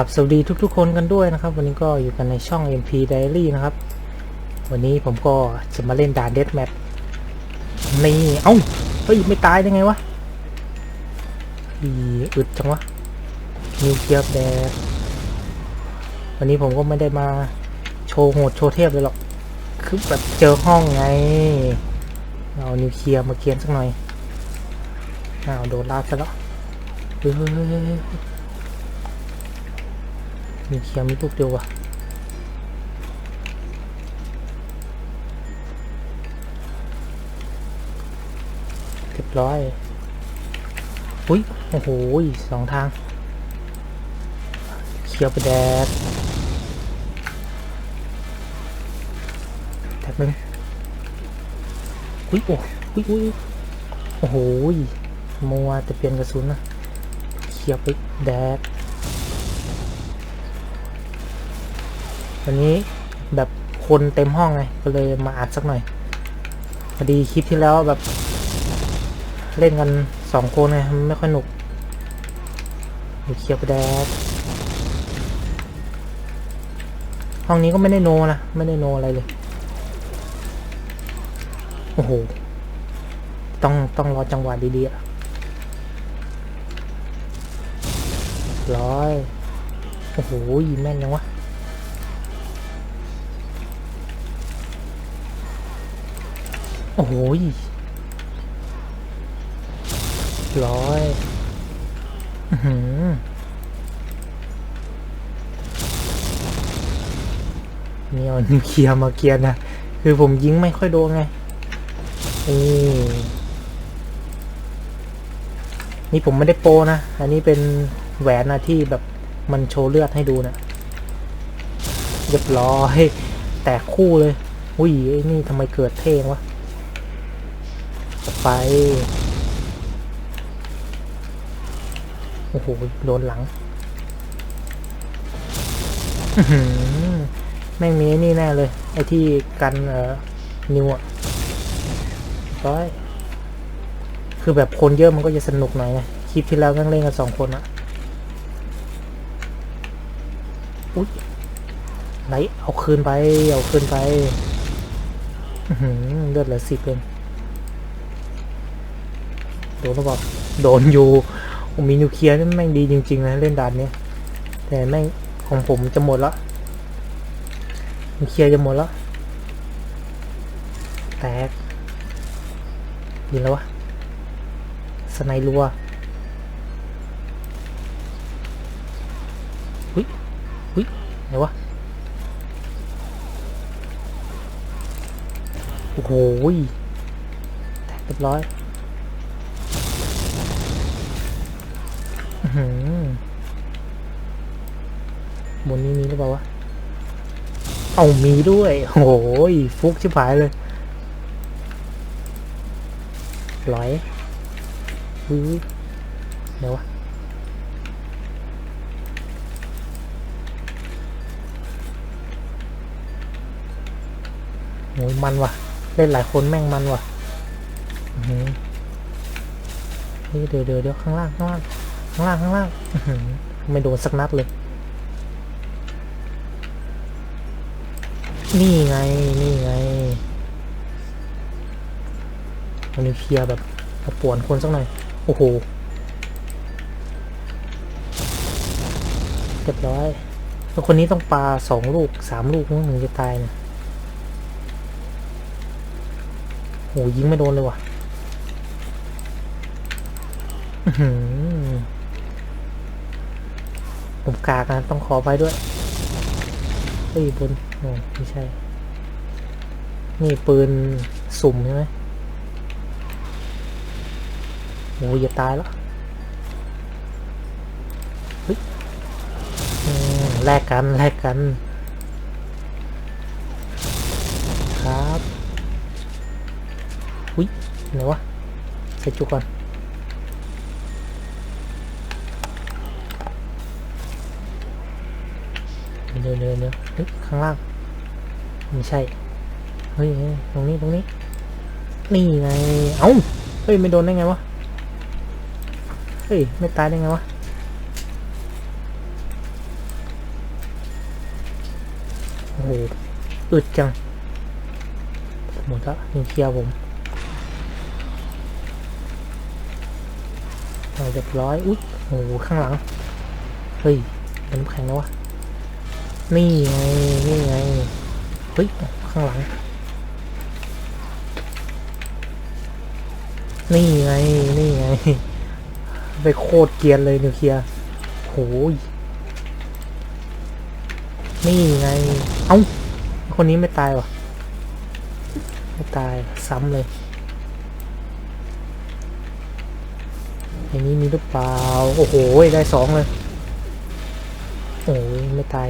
ครับสวัสดีทุกๆคนกันด้วยนะครับ วันนี้ก็อยู่กันในช่อง MP Diary นะครับ วันนี้ผมก็จะมาเล่นด่านเดดแมทนี่เอ้าเฮ้ยไม่ตายได้ไงวะอีอึดจังวะนิวเคลียร์แดดวันนี้ผมก็ไม่ได้มาโชว์โหดโชว์เทพเลยหรอกคือแบบเจอห้องไงเอานิวเคลียร์มาเกียนสักหน่อยอ้าวโดนลาซะแล้วเฮ้ย เฮ้ยเฮ้ยเฮ้ยเฮ้ยนิวเคลียมีลูกเดียววะเรียบร้อยอุ้ย โอ้โหสองทาง เขียวไปแดดแท็บนึงอุ้ย โอ้อุ้ยอุ้ยโอ้โหมัวแต่เปลี่ยนกระสุนนะ เขียวไปแดด วันนี้แบบคนเต็มห้องไงก็เลยมาอัดสักหน่อยพอดีคลิปที่แล้วแบบ เล่นกันสองคนไงไม่ค่อยหนุกมีเขียวไปแดดห้องนี้ก็ไม่ได้โนนะไม่ได้โนอะไรเลยโอ้โหต้องต้องรอจังหวะดีๆอะร้อยโอ้โหยิงแม่นยังวะ โอ้โหร้อยอื้อหือนี่เอานิวเคลียร์มาเกียร์นะ คือผมยิงไม่ค่อยโดนไงนี่นี่ผมไม่ได้โปนะ อันนี้เป็นแหวนนะที่แบบมันโชว์เลือดให้ดูนะเรียบร้อย แตกคู่เลย อุ้ยไอ้นี่ทำไมเกิดเท่งวะ ไป โอ้โห โดนหลังอแม่งมีนี่แน่เลย ไอ้ที่กันเอ่อนิวอะร้อย คือแบบคนเยอะมันก็จะสนุกหน่อยไงคลิปที่แล้วแม่งเล่นกันสองคนอะอุ๊ยไหนเอาคืนไป เอาคืนไปเลือดเหลือสิบเอง โดนหรือเปล่าโดนอยู่ผมมีนิวเคลียร์นี่แม่งดีจริงๆนะเล่นด่านเนี้ยแต่แม่งของผมจะหมดล้วมันเคลียร์จะหมดล้วแตกยินแล้ววะสไนรัวหุ้ยหุ้ยไหนวะโอ้โหยแตกเรียบร้อย บนนี้มีหรือเปล่าวะ เอามีด้วย โอ้โหยฟุกชิบหายเลยร้อยอุ้ยเดี๋ยววะโอ้ยมันว่ะ เล่นหลายคนแม่งมันว่ะนี่เดี๋ยวเดี๋ยวเดี๋ยวข้างล่างข้างล่าง ข้างล่างข้างล่างอื้อหือไม่โดนสักนัดเลย นี่ไง นี่ไงมันนี้เคลียร์แบบมาป่วนคนสักหน่อย โอ้โหเรียบร้อยแล้วคนนี้ต้องปาสองลูกสามลูกมั้งถึงจะตายเนี่ยโหยิงไม่โดนเลยว่ะอื้อหือ ผมกากนะต้องขอไปด้วยเฮ้ยบนโอ้ไม่ใช่ นี่ปืนสุ่มใช่ไหมโอ้ยอย่าตายแล้วเฮ้ยแลกกันแลกกัน ครับอุ้ยไหนวะใส่จุกก่อน ดี๋ยวเดี๋ยวเดี๋ยวเฮ้ยข้างล่างไม่ใช่ เฮ้ยตรงนี้ตรงนี้ นี่ไง เอ้า เฮ้ย ไม่โดนได้ไงวะ เฮ้ย ไม่ตายได้ไงวะ โอ้โหอึดจัง หมดล้วนิวเคลียร์ผมเอาเรียบร้อย อุ๊ยโอ้โห ข้างหลัง เฮ้ยเป็นน้ำแข็งแล้ววะ นี่ไง นี่ไง เฮ้ย ข้างหลัง นี่ไง นี่ไง ไปโคตรเกียนเลยนิวเคลียร์โหยนี่ไง เอ้า คนนี้ไม่ตายวะไม่ตาย ซ้ำเลยไอ้นี้มีหรือเปล่า โอ้โห ได้สองเลย โอ้ยไม่ตาย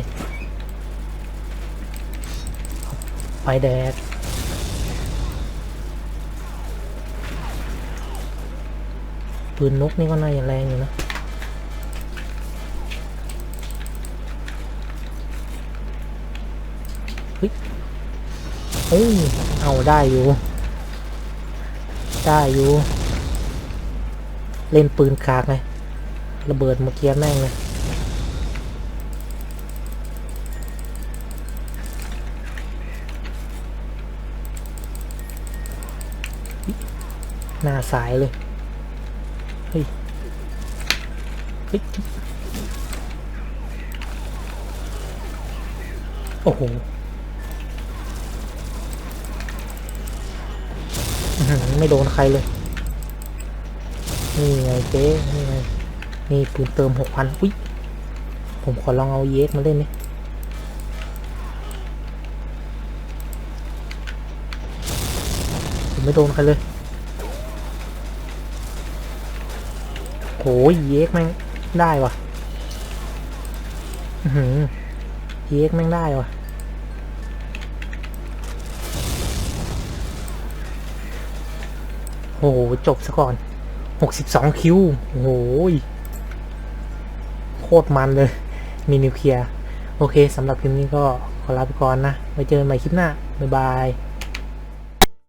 ไฟแดดปืนนกนี่ก็น่าจะแรงอยู่นะเฮ้ยโอ้เอาได้อยู่ ได้อยู่ เล่นปืนกากไงระเบิดเมื่อกี้แม่งเลย หน้าสายเลย เฮ้ย เฮ้ย โอ้โหไม่โดนใครเลย นี่ไงเจ๊นี่ไง นี่ปืนเติมหกพันอุ้ย ผมขอลองเอาเยสมาเล่นนี่ผมไม่โดนใครเลย หเย็กแม่งได้วะอือเย็กแม่งได้วะโอ้โห จบซะก่อนหกสิบสองคิว โอ้โหยโคตรมันเลย มีนิวเคลียร์ โอเคสำหรับคลิปนี้ก็ขอลาไปก่อนนะ ไว้เจอกันใหม่คลิปหน้า บ๊ายบาย